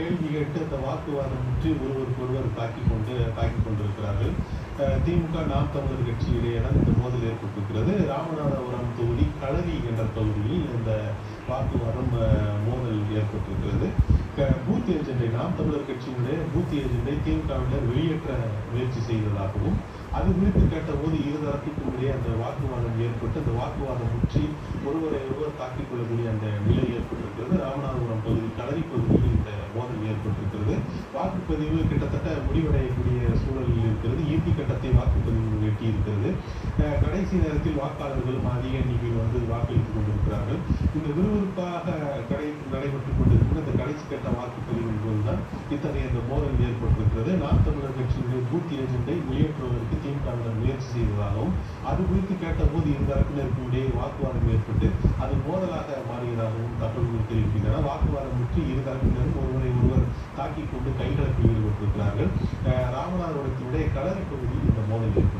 கேள்வி கேட்டு அந்த வாக்குவாதம் முற்றி ஒருவருக்கு ஒருவர் தாக்கி கொண்டு தாக்கி கொண்டிருக்கிறார்கள். திமுக நாம் தமிழர் கட்சி இடையேதான் இந்த மோதல் ஏற்பட்டிருக்கிறது. ராமநாதபுரம் தொகுதி களரி என்ற பகுதியில் இந்த வாக்குவாதம் மோதல் ஏற்பட்டிருக்கிறது. பூத் ஏஜெண்டை நாம் தமிழர் கட்சியினுடைய பூத் ஏஜெண்டை திமுகவினர் வெளியேற்ற முயற்சி செய்ததாகவும் அது குறித்து கேட்டபோது இருதரப்புக்கும் இடையே அந்த வாக்குவாதம் ஏற்பட்டு அந்த வாக்குவாதம் முற்றி ஒருவரை ஒருவர் தாக்கிக் கொள்ளக்கூடிய அந்த நிலை ஏற்பட்டிருக்கிறது ராமநாதபுரம் பகுதி களரி பகுதியில் இந்த மோதல் ஏற்பட்டிருக்கிறது வாக்குப்பதிவு கிட்டத்தட்ட முடிவடையக்கூடிய சூழலில் இருக்கிறது. இறுதி கட்டத்தை வாக்குப்பதிவு எட்டி இருக்கிறது கடைசி நேரத்தில் வாக்காளர்களும் அதிக எண்ணிக்கையில் வந்து வாக்களித்துக் கொண்டிருக்கிறார்கள். இந்த விறுவிறுப்பாக கடை நடைபெற்றுக் கொண்டிருக்கிற இந்த கடைசி கட்ட வாக்குப்பதிவு போதுதான் இத்தகைய இந்த மோதல் ஏற்பட்டிருக்கிறது. நாம் தமிழர் கட்சியினுடைய பூத் ஏஜெண்டை வெளியேற்றுவதற்கு திமுகவினர் முயற்சி செய்ததாகவும் அது குறித்து கேட்டபோது இரு தரப்பினருக்கும் இடையே வாக்குவாதம் ஏற்பட்டு அது மோதலாக மாறியதாகவும் தகவல்கள் தெரிவிக்கின்றன. வாக்குவாதம் முற்றி இரு தரப்பினரும் ஒருவரை கொண்டு கைகலப்பில் ஈடுபட்டிருக்கிறார்கள் அஹ் ராமநாதபுரத்தினுடைய கலரை பகுதியில் இந்த மோதல் ஏற்பட்டது.